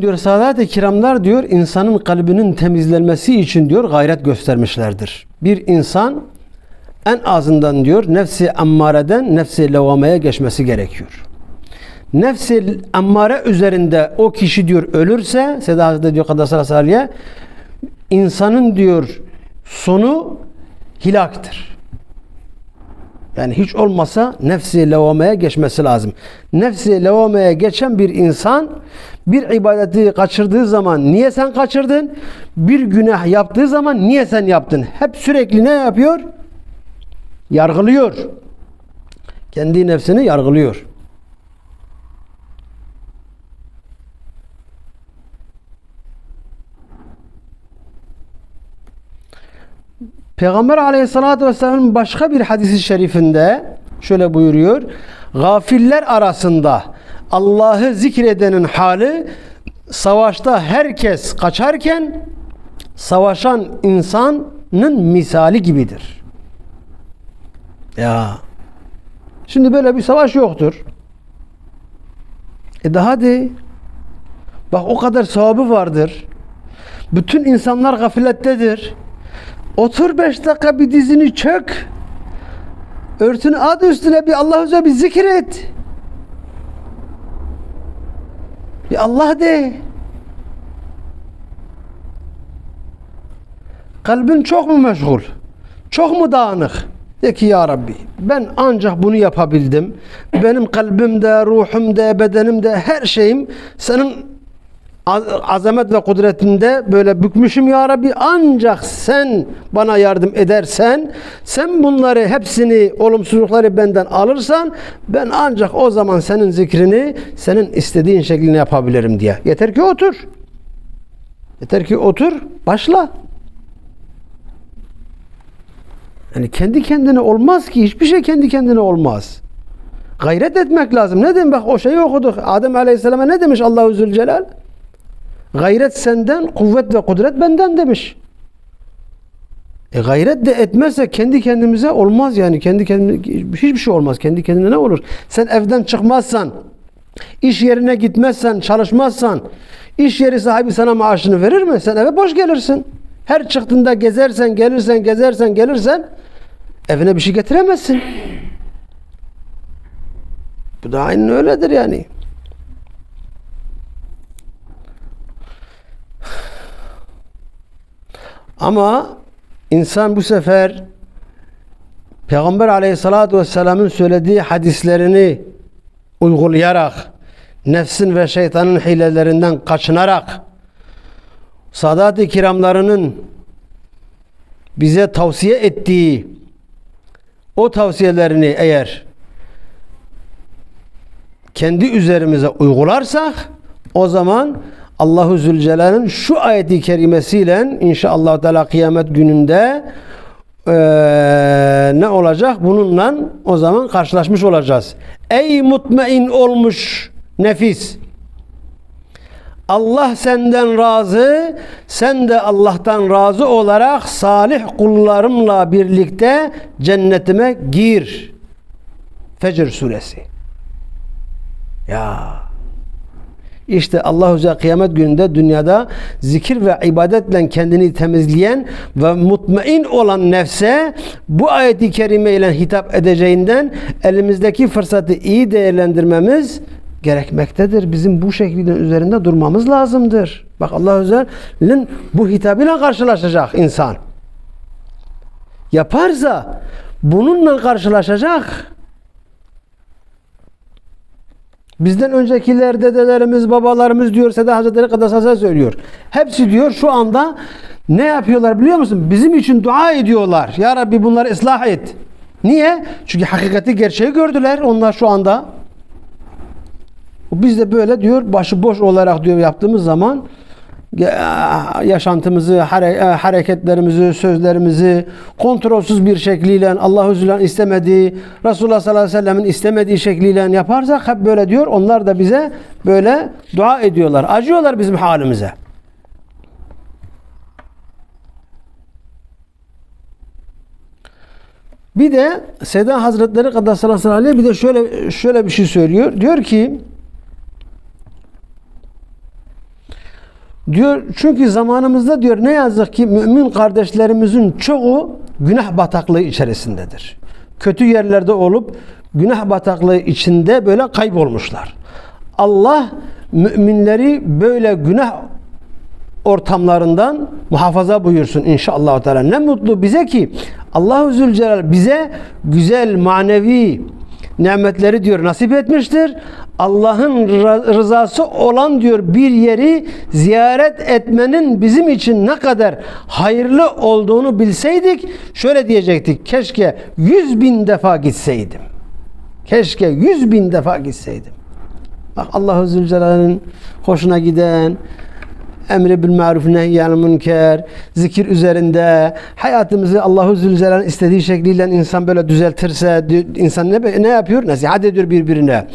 diyor Sadat-ı Kiramlar diyor insanın kalbinin temizlenmesi için diyor gayret göstermişlerdir. Bir insan en azından diyor nefsi ammareden nefsi levameye geçmesi gerekiyor. Nefsi ammare üzerinde o kişi diyor ölürse Seda Hazretleri diyor Kadasar Saliye insanın diyor sonu hilaktır. Yani hiç olmasa nefsi levameye geçmesi lazım. Nefsi levameye geçen bir insan bir ibadeti kaçırdığı zaman niye sen kaçırdın? Bir günah yaptığı zaman niye sen yaptın? Hep sürekli ne yapıyor? Yargılıyor. Kendi nefsini yargılıyor. Peygamber aleyhissalatü vesselam'ın başka bir hadisi şerifinde şöyle buyuruyor. Gafiller arasında Allah'ı zikredenin hali savaşta herkes kaçarken savaşan insanın misali gibidir. Ya şimdi böyle bir savaş yoktur. E daha de bak o kadar sevabı vardır. Bütün insanlar gaflettedir. Otur beş dakika bir dizini çök. Örtünü at üstüne bir Allah üzerine bir zikir et. Bir Allah de. Kalbin çok mu meşgul? Çok mu dağınık? De ki ya Rabbi ben ancak bunu yapabildim. Benim kalbimde, ruhumda, bedenimde her şeyim senin azamet ve kudretinde böyle bükmüşüm ya Rabbi ancak sen bana yardım edersen sen bunları hepsini olumsuzlukları benden alırsan ben ancak o zaman senin zikrini senin istediğin şeklinde yapabilirim diye. Yeter ki otur. Yeter ki otur, başla. Yani kendi kendine olmaz ki hiçbir şey kendi kendine olmaz. Gayret etmek lazım. Ne demek? Bak o şeyi okuduk. Adem Aleyhisselam'a ne demiş Allahu Zülcelal? Gayret senden, kuvvet ve kudret benden demiş. E gayret de etmezse kendi kendimize olmaz yani. Kendi kendine hiçbir şey olmaz. Kendi kendine ne olur? Sen evden çıkmazsan, iş yerine gitmezsen, çalışmazsan, iş yeri sahibi sana maaşını verir mi? Sen eve boş gelirsin. Her çıktığında gezersen, gelirsen, gezersen, gelirsen evine bir şey getiremezsin. Bu da aynen öyledir yani. Ama insan bu sefer Peygamber aleyhissalatü vesselamın söylediği hadislerini uygulayarak nefsin ve şeytanın hilelerinden kaçınarak Sadat-ı kiramlarının bize tavsiye ettiği o tavsiyelerini eğer kendi üzerimize uygularsak o zaman Allahu Zülcelal'in şu ayeti kerimesiyle inşallah Teala kıyamet gününde eee, ne olacak? Bununla o zaman karşılaşmış olacağız. Ey mutmain olmuş nefis Allah senden razı, sen de Allah'tan razı olarak salih kullarımla birlikte cennetime gir. Fecr suresi. Ya işte Allah Azze kıyamet gününde dünyada zikir ve ibadetle kendini temizleyen ve mutmain olan nefse bu ayeti kerime ile hitap edeceğinden elimizdeki fırsatı iyi değerlendirmemiz gerekmektedir. Bizim bu şekilde üzerinde durmamız lazımdır. Bak Allah Azze'nin bu hitabıyla karşılaşacak insan. Yaparsa bununla karşılaşacak. Bizden öncekiler, dedelerimiz, babalarımız diyor, Seda Hazretleri Kadasasa söylüyor. Hepsi diyor şu anda ne yapıyorlar biliyor musun? Bizim için dua ediyorlar. Ya Rabbi bunları ıslah et. Niye? Çünkü hakikati gerçeği gördüler onlar şu anda. Biz de böyle diyor başıboş olarak diyor yaptığımız zaman yaşantımızı, hare- hareketlerimizi, sözlerimizi kontrolsüz bir şekliyle Allahu Zülal istemediği, Resulullah sallallahu aleyhi ve sellemin istemediği şekliyle yaparsak hep böyle diyor. Onlar da bize böyle dua ediyorlar. Acıyorlar bizim halimize. Bir de Seda Hazretleri Kaddasallahu aleyhi bir de şöyle şöyle bir şey söylüyor. Diyor ki Diyor çünkü zamanımızda diyor ne yazık ki mümin kardeşlerimizin çoğu günah bataklığı içerisindedir. Kötü yerlerde olup günah bataklığı içinde böyle kaybolmuşlar. Allah müminleri böyle günah ortamlarından muhafaza buyursun inşallah. Ne mutlu bize ki Allahu Zülcelal bize güzel manevi nimetleri diyor nasip etmiştir. Allah'ın rızası olan diyor bir yeri ziyaret etmenin bizim için ne kadar hayırlı olduğunu bilseydik şöyle diyecektik. Keşke yüz bin defa gitseydim. Keşke yüz bin defa gitseydim. Bak Allahu Zülcelal'in hoşuna giden emri bil maruf nehyanil münker zikir üzerinde hayatımızı Allahu Zülcelal'in istediği şekliyle insan böyle düzeltirse insan ne ne yapıyor? Nasihat ediyor birbirine.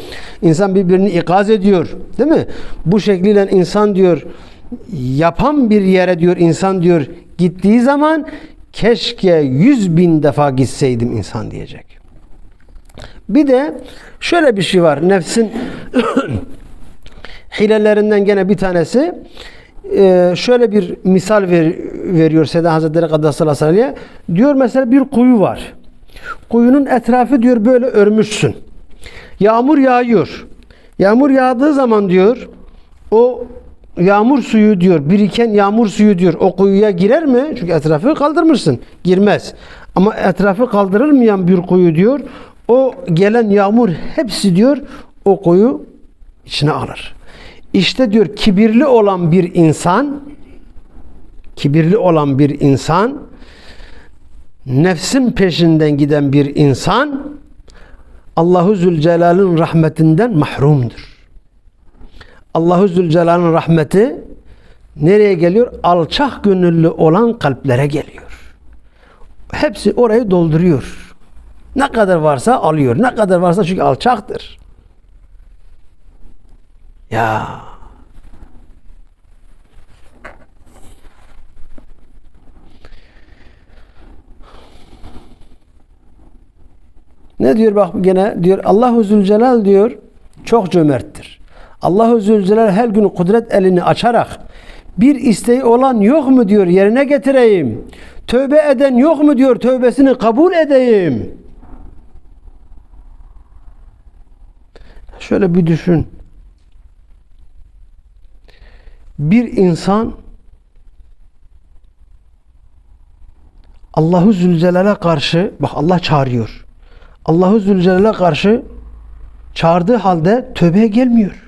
İnsan birbirini ikaz ediyor. Değil mi? Bu şekliyle insan diyor yapan bir yere diyor insan diyor gittiği zaman keşke yüz bin defa gitseydim insan diyecek. Bir de şöyle bir şey var. Nefsin hilelerinden gene bir tanesi e, şöyle bir misal ver, veriyor Seda Hazretleri Kaddasallahu aleyhi. Diyor mesela bir kuyu var. Kuyunun etrafı diyor böyle örmüşsün. Yağmur yağıyor. Yağmur yağdığı zaman diyor o yağmur suyu diyor biriken yağmur suyu diyor o kuyuya girer mi? Çünkü etrafı kaldırmışsın. Girmez. Ama etrafı kaldırılmayan bir kuyu diyor o gelen yağmur hepsi diyor o kuyu içine alır. İşte diyor kibirli olan bir insan kibirli olan bir insan nefsin peşinden giden bir insan Allahu Zülcelal'in rahmetinden mahrumdur. Allahu Zülcelal'in rahmeti nereye geliyor? Alçak gönüllü olan kalplere geliyor. Hepsi orayı dolduruyor. Ne kadar varsa alıyor. Ne kadar varsa çünkü alçaktır. Ya Ne diyor bak gene diyor Allahu Zülcelal diyor çok cömerttir. Allahu Zülcelal her gün kudret elini açarak bir isteği olan yok mu diyor yerine getireyim. Tövbe eden yok mu diyor tövbesini kabul edeyim. Şöyle bir düşün. Bir insan Allahu Zülcelal'e karşı bak Allah çağırıyor. Allahu Zülcelal'e karşı çağırdığı halde tövbeye gelmiyor.